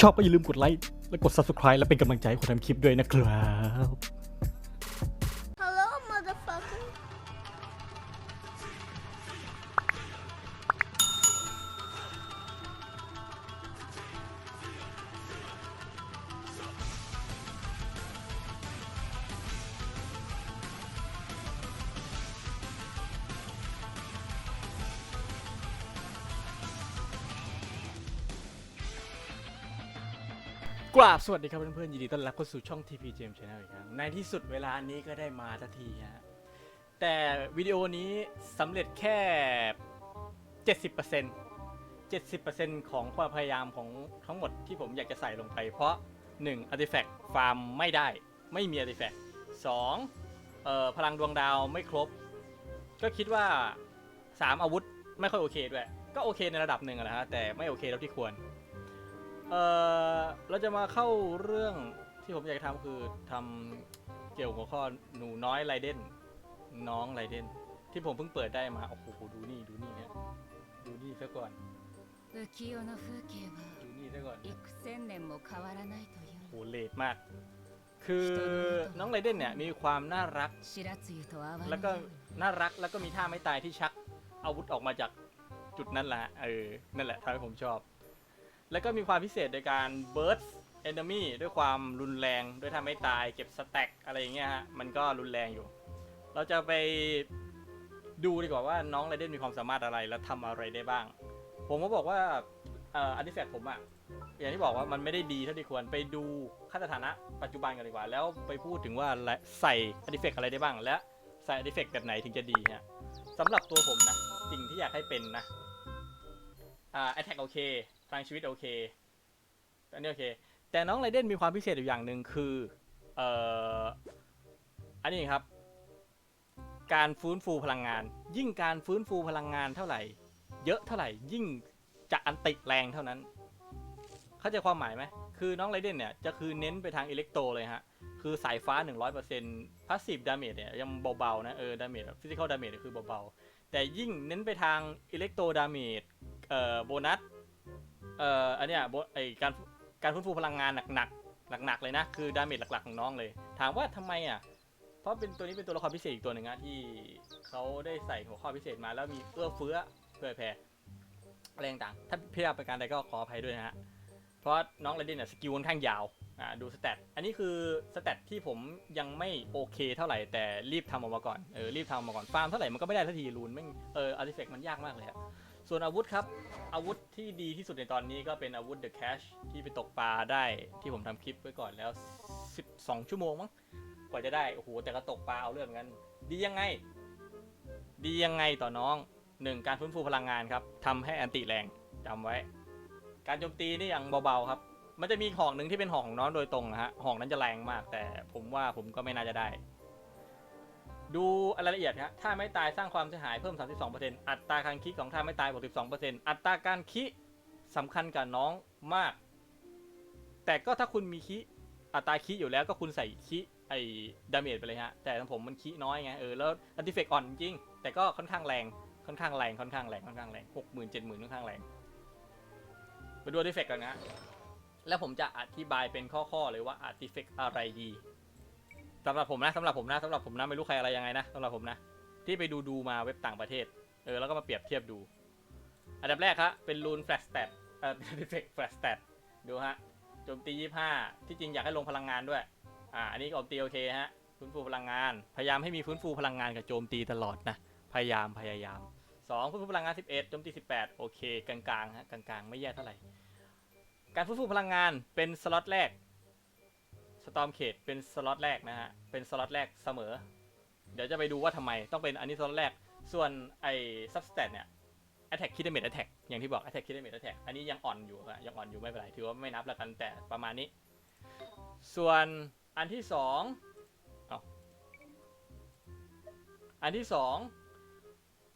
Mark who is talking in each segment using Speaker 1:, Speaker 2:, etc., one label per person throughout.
Speaker 1: ชอบก็อย่าลืมกดไลค์และกด subscribe และเป็นกำลังใจให้คนทำคลิปด้วยนะครับ กราบสวัสดีครับเพื่อนๆยินดีต้อนรับเข้าสู่ช่อง TP James Channel อีกครั้งในที่สุดเวลานี้ก็ได้มาทันทีฮะแต่วิดีโอนี้สำเร็จแค่ 70% 70%ของความพยายามของทั้งหมดที่ผมอยากจะใส่ลงไป เพราะ 1. Artifact ฟาร์มไม่ได้ ไม่มี Artifact 2. เอ่อพลังดวงดาวไม่ครบ ก็คิดว่า 3 อาวุธไม่ค่อยโอเคด้วย ก็โอเคในระดับหนึ่งนะฮะแต่ไม่โอเคเท่าที่ควร เอ่อเราจะมาเข้าเรื่องที่ผมอยากจะทำคือทำเกี่ยวกับหัวข้อหนูน้อยไรเดนน้องไรเดนที่ผมเพิ่งเปิดได้มาโอ้โหดูนี่ดูนี่เนี่ยดูนี่ซะก่อน
Speaker 2: 浮世の風景は
Speaker 1: ดูนี่ซะก่อน
Speaker 2: 幾千年も変わらないという
Speaker 1: โหเลดมาก คือน้องไรเดนเนี่ยมีความน่ารัก
Speaker 2: 白露と泡の
Speaker 1: แล้วก็น่ารักแล้วก็มีท่าไม่ตายที่ชักอาวุธออกมาจากจุดนั้นแหละฮะเออ นั่นแหละทำให้ผมชอบ แล้วก็มีความพิเศษโดยการ burst enemy ด้วยความรุนแรงด้วยท่าไม่ตายเก็บสแต็กอะไรอย่างเงี้ยฮะ มันก็รุนแรงอยู่ เราจะไปดูดีกว่าว่าน้องไรเดนมีความสามารถอะไรแล้วทำอะไรได้บ้าง ผมก็บอกว่าอันดิแฟกผมอะอย่างที่บอกว่ามันไม่ได้ดีเท่าที่ควรไปดูค่าสถานะปัจจุบันกันดีกว่า แล้วไปพูดถึงว่าใส่อันดิแฟกอะไรได้บ้าง และใส่อันดิแฟกแบบไหนถึงจะดีฮะสำหรับตัวผมนะ สิ่งที่อยากให้เป็นนะอ่า attack โอเค พลังชีวิตโอเคอันนี้โอเค แต่น้องไรเดนมีความพิเศษอยู่อย่างหนึ่งคือเอ่ออันนี้ครับ การฟื้นฟูพลังงาน ยิ่งการฟื้นฟูพลังงานเท่าไหร่ เยอะเท่าไหร่ยิ่งจะอันติแรงเท่านั้น เข้าใจความหมายไหมคือน้องไรเดนเนี่ยจะคือเน้นไปทางอิเล็กโตรเลยฮะคือสายฟ้า 100%พาสซีฟดาเมจเนี่ยยังเบาๆนะเออดาเมจฟิสิกอลดาเมจคือเบาๆ แต่ยิ่งเน้นไปทางอิเล็กโตรดาเมจเอ่อโบนัส เอ่ออันเนี้ยบไอการการฟื้นฟูพลังงานหนักๆหนักๆเลยนะ คือดาเมจหลักๆของน้องเลย ถามว่าทำไมอะเพราะเป็นตัวนี้เป็นตัวละครพิเศษอีกตัวหนึ่งอะที่เขาได้ใส่หัวข้อพิเศษมาแล้วมีเอื้อเฟื้อเผื่อแผ่อะไรต่างถ้าเพิจารณาประการใดก็ขออภัยด้วยนะฮะเพราะน้องเรดดินเนี่ยสกิลค่อนข้างยาวอ่าดูสเตตอันนี้คือสเตตที่ผมยังไม่โอเคเท่าไหร่แต่รีบทำออกมาก่อนเออรีบทำออกมาก่อนฟาร์มเท่าไหร่มันก็ไม่ได้ทันทีรูนไม่เอออาร์ติเฟกต์มันยากมากเลยอะ ส่วนอาวุธครับ อาวุธที่ดีที่สุดในตอนนี้ก็เป็นอาวุธ The Cash ที่ไปตกปลาได้ที่ผมทำคลิปไว้ก่อนแล้ว 12 ชั่วโมงมั้งกว่าจะได้ โอ้โห แต่ก็ตกปลาเอาเรื่องเหมือนกัน ดียังไง ดียังไงต่อน้องหนึ่งการฟื้นฟูพลังงานครับทำให้แอนติแรงจำไว้ การโจมตีนี่ยังเบาๆครับ มันจะมีหอกหนึ่งที่เป็นหอกของน้องโดยตรงนะฮะหอกนั้นจะแรงมาก แต่ผมว่าผมก็ไม่น่าจะได้ ดูรายละเอียดครับถ้าไม่ตายสร้างความเสียหายเพิ่ม 32%อัตราการคิของท่าไม่ตายบวก12%อัตราการคิสำคัญกับน้องมาก แต่ก็ถ้าคุณมีคิอัตราคิอยู่แล้วก็คุณใส่คิไอ้ดาเมจไปเลยฮะ แต่ของผมมันคิน้อยไง เออ แล้วอันติเฟกอ่อนจริง แต่ก็ค่อนข้างแรง ค่อนข้างแรง ค่อนข้างแรง ค่อนข้างแรงหกหมื่นเจ็ดหมื่นค่อนข้างแรง ไปดูอันติเฟกกันนะ แล้วผมจะอธิบายเป็นข้อๆเลยว่าอันติเฟกอะไรดี สำหรับผมนะสำหรับผมนะสำหรับผมนะไม่รู้ใครอะไรยังไงนะสำหรับผมนะ ที่ไปดูดูมาเว็บต่างประเทศ เออแล้วก็มาเปรียบเทียบดู อันดับแรกครับเป็นรูนแฟลชสเตตเอ่ออันติเฟกแฟลชสเตตดูฮะโจมตี25ที่จริงอยากให้ลงพลังงานด้วย อ่าอันนี้ก็โจมตีโอเคฮะฟื้นฟูพลังงาน พยายามให้มีฟื้นฟูพลังงานกับโจมตีตลอดนะพยายามพยายาม2ฟื้นฟูพลังงาน 11โจมตี 18 โอเค กลางๆฮะกลางๆ ไม่แย่เท่าไหร่ การฟื้นฟูพลังงานเป็นสล็อตแรก ตอมเขตเป็นสล็อตแรกนะฮะ เป็นสล็อตแรกเสมอ เดี๋ยวจะไปดูว่าทำไมต้องเป็นอันนี้สล็อตแรก ส่วนไอ้ substat เนี่ย attack kit damage attack อย่างที่บอก attack kit damage attack อันนี้ยังอ่อนอยู่ฮะยังอ่อนอยู่ไม่เป็นไร ถือว่าไม่นับแล้วกันแต่ประมาณนี้ ส่วนอันที่สองเอาอันที่สอง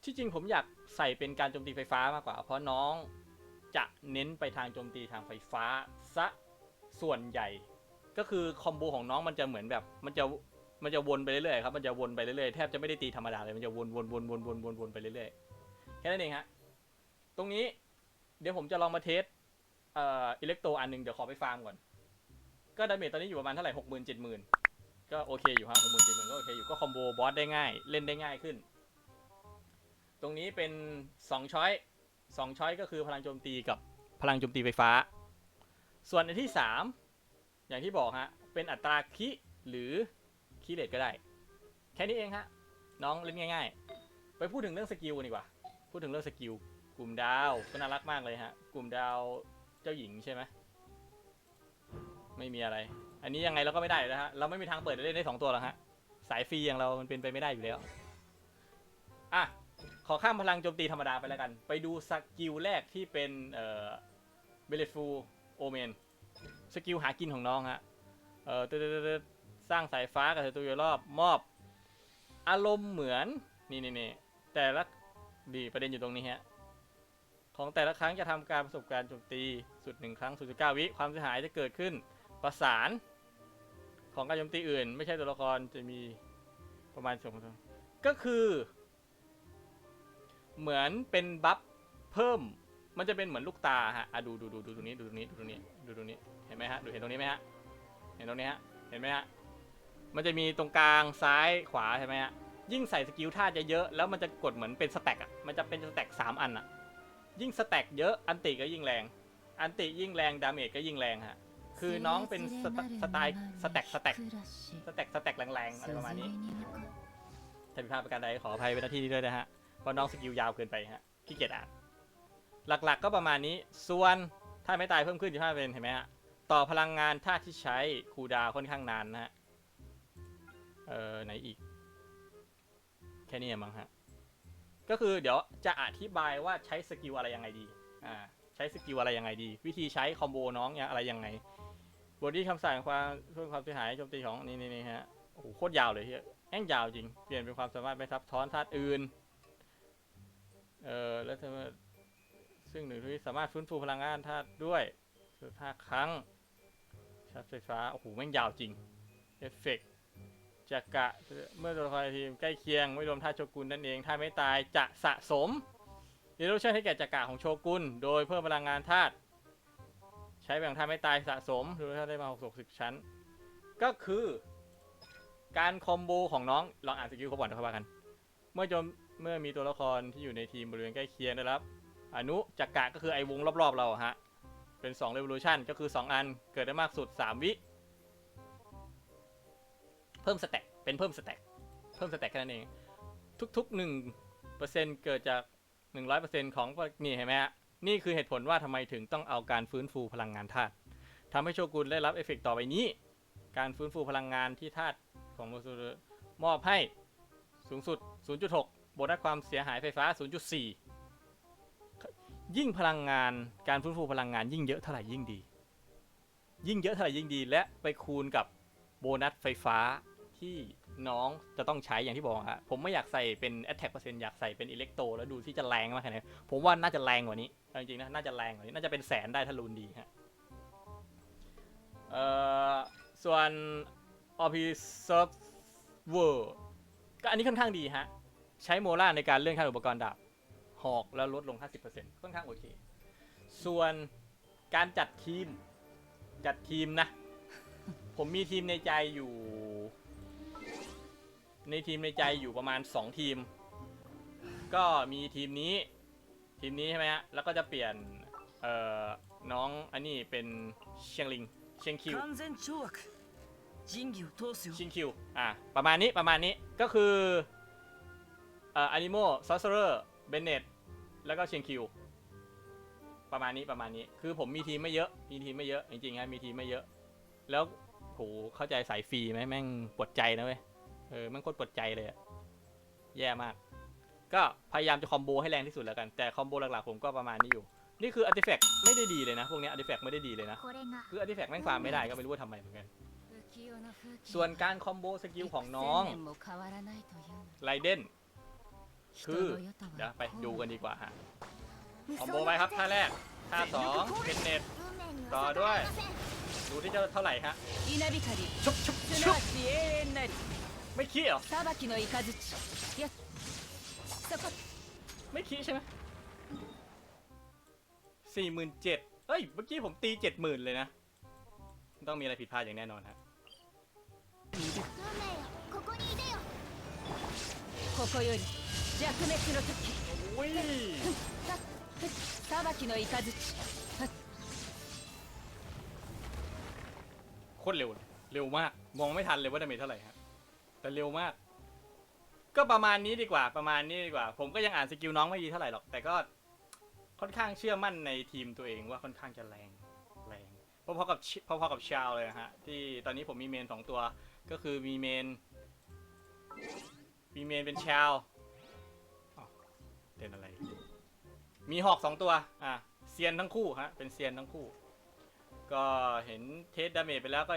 Speaker 1: ที่จริงผมอยากใส่เป็นการโจมตีไฟฟ้ามากกว่า เพราะน้องจะเน้นไปทางโจมตีทางไฟฟ้าซะส่วนใหญ่ ก็คือคอมโบของน้องมันจะเหมือนแบบมันจะมันจะวนไปเรื่อยๆครับมันจะวนไปเรื่อยๆแทบจะไม่ได้ตีธรรมดาเลยมันจะวนวนวนวนวนวนวนไปเรื่อยๆแค่นั้นเองฮะตรงนี้เดี๋ยวผมจะลองมาเทสเอ่ออิเล็กโตอันหนึ่งเดี๋ยวขอไปฟาร์มก่อน ก็ดาเมจตอนนี้อยู่ประมาณเท่าไหร่หกหมื่นเจ็ดหมื่นก็โอเคอยู่ฮะหกหมื่นเจ็ดหมื่นก็โอเคอยู่ก็คอมโบบอสได้ง่ายเล่นได้ง่ายขึ้น ตรงนี้เป็นสองช้อยสองช้อยก็คือพลังโจมตีกับพลังโจมตีไฟฟ้า ส่วนอันที่สาม อย่างที่บอกฮะ เป็นอัตราคิหรือคิเลตก็ได้ แค่นี้เองฮะ น้องเล่นง่าย ๆ ไปพูดถึงเรื่องสกิลนดีกว่า พูดถึงเรื่องสกิล กลุ่มดาวก็น่ารักมากเลยฮะ กลุ่มดาวเจ้าหญิงใช่ไหมไม่มีอะไร อันนี้ยังไงเราก็ไม่ได้นะฮะ เราไม่มีทางเปิดเล่นได้สองตัวหรอกฮะ สายฟรีอย่างเรา มันเป็นไปไม่ได้อยู่แล้ว อะ ขอข้ามพลังโจมตีธรรมดาไปแล้วกัน ไปดูสกิลแรกที่เป็นเอ่อเบลฟูโอเมน สกิลหากินของน้องฮะ เอ่อสร้างสายฟ้ากับศัตรูอยู่รอบมอบ อารมณ์เหมือน นี่นี่นี่แต่ละดีประเด็นอยู่ตรงนี้ฮะ ของแต่ละครั้งจะทำการประสบการณ์โจมตีสุดหนึ่งครั้งสุดเก้าวิ ความเสียหายจะเกิดขึ้น ประสาน ของการโจมตีอื่น ไม่ใช่ตัวละครจะมีประมาณสองก็คือ เหมือนเป็นบัฟเพิ่ม มันจะเป็นเหมือนลูกตาฮะอะดูดูดูดูตรงนี้ดูตรงนี้ดูตรงนี้ดูตรงนี้ ห็นไหมฮะดูเห็นตรงนี้ไหมฮะเห็นตรงนี้ฮะเห็นไหมฮะมันจะมีตรงกลางซ้ายขวาใช่ไหมฮะยิ่งใส่สกิลท่าจะเยอะแล้วมันจะกดเหมือนเป็นสแต็กอะมันจะเป็นสแต็กสามอันอะยิ่งสแต็กเยอะอันติก็ยิ่งแรง อันติยิ่งแรงดาเมจก็ยิ่งแรงฮะคือน้องเป็นสไตสไตล์สแต็กสแต็กสแต็กสแต็กแรงๆอะไรประมาณนี้ถ้าผิดพลาดประการใดขออภัยเป็นหน้าที่นี้ด้วยนะฮะเพราะน้องสกิลยาวเกินไปฮะขี้เกียจอ่านหลักๆก็ประมาณนี้ส่วนถ้าไม่ตายเพิ่มขึ้น15เป็นเห็นไหมฮะ ต่อพลังงานท่าที่ใช้คูดาวค่อนข้างนานนะฮะ เอ่อไหนอีก แค่นี้มั้งฮะ ก็คือเดี๋ยวจะอธิบายว่าใช้สกิลอะไรยังไงดี อ่า ใช้สกิลอะไรยังไงดี วิธีใช้คอมโบน้องอะไรยังไงบอดี้คำสั่งความเพิ่มความเสียหายโจมตีของนี่นี่นี่ฮะ โอ้โหโคตรยาวเลยเฮียแม่งยาวจริง เปลี่ยนเป็นความสามารถไม่ซับซ้อนธาตุอื่น เอ่อ แล้วซึ่งหนึ่งที่สามารถฟื้นฟูพลังงานธาตุด้วย สุดห้าครั้งชาร์จไฟฟ้า โอ้โห แม่งยาวจริง เอฟเฟกต์จักระเมื่อตัวละครในทีมใกล้เคียง ไม่รวมท่าโชกุนนั่นเอง ถ้าไม่ตายจะสะสมเรโลชั่นให้แก่จักระของโชกุน โดยเพิ่มพลังงานธาตุ ใช้แบ่งท่าไม่ตายสะสมเรโลชั่นได้มา60 ชั้น ก็คือการคอมโบของน้อง ลองอ่านสกิลเขาก่อนนะครับว่ากัน เมื่อจมเมื่อมีตัวละครที่อยู่ในทีมบริเวณใกล้เคียงได้รับ อนุจักระก็คือไอวงรอบๆเราฮะ เป็น2 revolution ก็คือ 2 อันเกิดได้มากสุด 3 วิ เพิ่มสแต็กเป็นเพิ่มสแต็กเพิ่มสแต็กแค่นั้นเอง ทุกๆ1%เกิดจาก 100%ของนี่เห็นไหมฮะนี่คือเหตุผลว่าทำไมถึงต้องเอาการฟื้นฟูพลังงานธาตุทำให้โชกุนได้รับเอฟเฟกต์ต่อไปนี้ การฟื้นฟูพลังงานที่ธาตุของมูซูมอบให้สูงสุด 0.6โบนัสความเสียหายไฟฟ้า 0.4 ยิ่งพลังงานการฟื้นฟูพลังงานยิ่งเยอะเท่าไหร่ยิ่งดี ยิ่งเยอะเท่าไหร่ยิ่งดี และไปคูณกับโบนัสไฟฟ้าที่น้องจะต้องใช้อย่างที่บอกฮะผมไม่อยากใส่เป็น attack เปอร์เซ็นต์อยากใส่เป็นอิเล็กโตแล้วดูที่จะแรงมากแค่ไหนผมว่าน่าจะแรงกว่านี้จริงๆนะน่าจะแรงกว่านี้น่าจะเป็นแสนได้ถ้ารูนดีฮะเอ่อส่วน observer ก็อันนี้ค่อนข้างดีฮะ ใช้โมล่าในการเลื่อนขั้นอุปกรณ์ดาบ หอกแล้วลดลง 50%ค่อนข้างโอเค ส่วนการจัดทีม จัดทีมนะ ผมมีทีมในใจอยู่ ในทีมในใจอยู่ประมาณ 2 ทีม ก็มีทีมนี้ ทีมนี้ใช่ไหมฮะ แล้วก็จะเปลี่ยน เอ่อ น้องอันนี้เป็นเชียงลิง เชียงคิวชิงคิว อะ ประมาณนี้ ประมาณนี้ ก็คือ เอ่อ อนิโมซอสเซอร์ เบเนต แล้วก็เชียงคิว ประมาณนี้ประมาณนี้ คือผมมีทีมไม่เยอะ มีทีมไม่เยอะ จริงๆฮะมีทีมไม่เยอะ แล้วโหเข้าใจสายฟรีไหมแม่งปวดใจนะเว้ย เออแม่งโคตรปวดใจเลยอะแย่มาก ก็พยายามจะคอมโบให้แรงที่สุดแล้วกัน แต่คอมโบหลักๆผมก็ประมาณนี้อยู่ นี่คืออัติแฟกต์ไม่ได้ดีเลยนะ พวกนี้อัติแฟกต์ไม่ได้ดีเลยนะ คืออัติแฟกต์แม่งฟาร์มไม่ได้ก็ไม่รู้ว่าทำไมเหมือนกัน ส่วนการคอมโบสกิลของน้องไรเดน คือ
Speaker 2: の世とは
Speaker 1: เดี๋ยวไปดูกันดีกว่าฮะ
Speaker 3: 無
Speaker 1: คอมโบไปครับท่าแรก ท่าสองเป็นเน็ต
Speaker 3: 運命に
Speaker 1: ต่อ
Speaker 3: は
Speaker 1: ด้วย
Speaker 3: 逆らえません
Speaker 1: ดูที่จะเท่าไหร่ฮะ
Speaker 4: 稲光
Speaker 1: ชุบชุบ
Speaker 4: す
Speaker 1: ชุ
Speaker 4: な
Speaker 1: บ
Speaker 4: わち永遠なり
Speaker 1: ไม่ขี้เหรอ
Speaker 4: 裁きの雷
Speaker 2: よっそこ
Speaker 1: ไม่ขี้ใช่ไหมสี่หมื่นเจ็ด เอ้ย เมื่อกี้ผมตีเจ็ดหมื่นเลยนะ ต้องมีอะไรผิดพลาดอย่างแน่นอนฮะ
Speaker 3: 運命よここにいでよ
Speaker 2: ここより 弱滅の時
Speaker 1: โอ้ย
Speaker 2: 裁きの雷
Speaker 1: โคตรเร็วเลยเร็วมาก มองไม่ทันเลยว่าดาเมจเท่าไหร่ฮะ แต่เร็วมาก ก็ประมาณนี้ดีกว่า ประมาณนี้ดีกว่า ผมก็ยังอ่านสกิลน้องไม่ดีเท่าไหร่หรอก แต่ก็ค่อนข้างเชื่อมั่นในทีมตัวเองว่าค่อนข้างจะแรง แรง พอๆกับชิพอๆกับชาวเลยนะฮะ ที่ตอนนี้ผมมีเมนสองตัว ก็คือมีเมน มีเมนเป็นชาวอ้าว เด่นอะไร มีหอกสองตัว อะเซียนทั้งคู่ฮะ เป็นเซียนทั้งคู่ ก็เห็นเทสดาเมจไปแล้วก็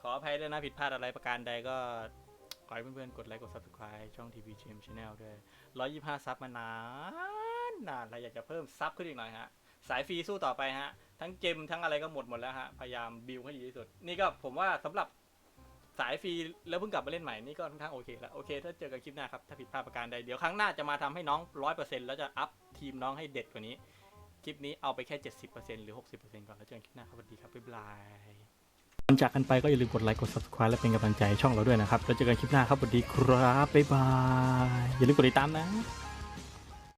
Speaker 1: ขออภัยด้วยนะผิดพลาดอะไรประการใดก็ ขอให้เพื่อนๆ กดไลค์ กด subscribe ช่อง TV GM Channel ด้วย 125 ซับมานานนานแล้วอยากจะเพิ่มซับขึ้นอีกหน่อยฮะ สายฟรีสู้ต่อไปฮะ ทั้งเกมทั้งอะไรก็หมดหมดแล้วฮะ พยายามบิวให้ดีที่สุด นี่ก็ผมว่าสำหรับ สายฟรีแล้วเพิ่งกลับมาเล่นใหม่นี่ก็ค่อนข้างโอเคแล้วโอเค ถ้าเจอกันคลิปหน้าครับถ้าผิดพลาดประการใดเดี๋ยวครั้งหน้าจะมาทำให้น้อง100%แล้วจะอัพทีมน้องให้เด็ดกว่านี้ คลิปนี้เอาไปแค่70%หรือ60%ก่อนแล้วเจอกันคลิปหน้าครับสวัสดีครับบ๊ายบายก่อนจากกันไปก็อย่าลืมกดไลค์กด subscribe และเป็นกำลังใจช่องเราด้วยนะครับแล้วเจอกันคลิปหน้าครับสวัสดีครับบ๊ายบายอย่าลืมกดติดตามนะ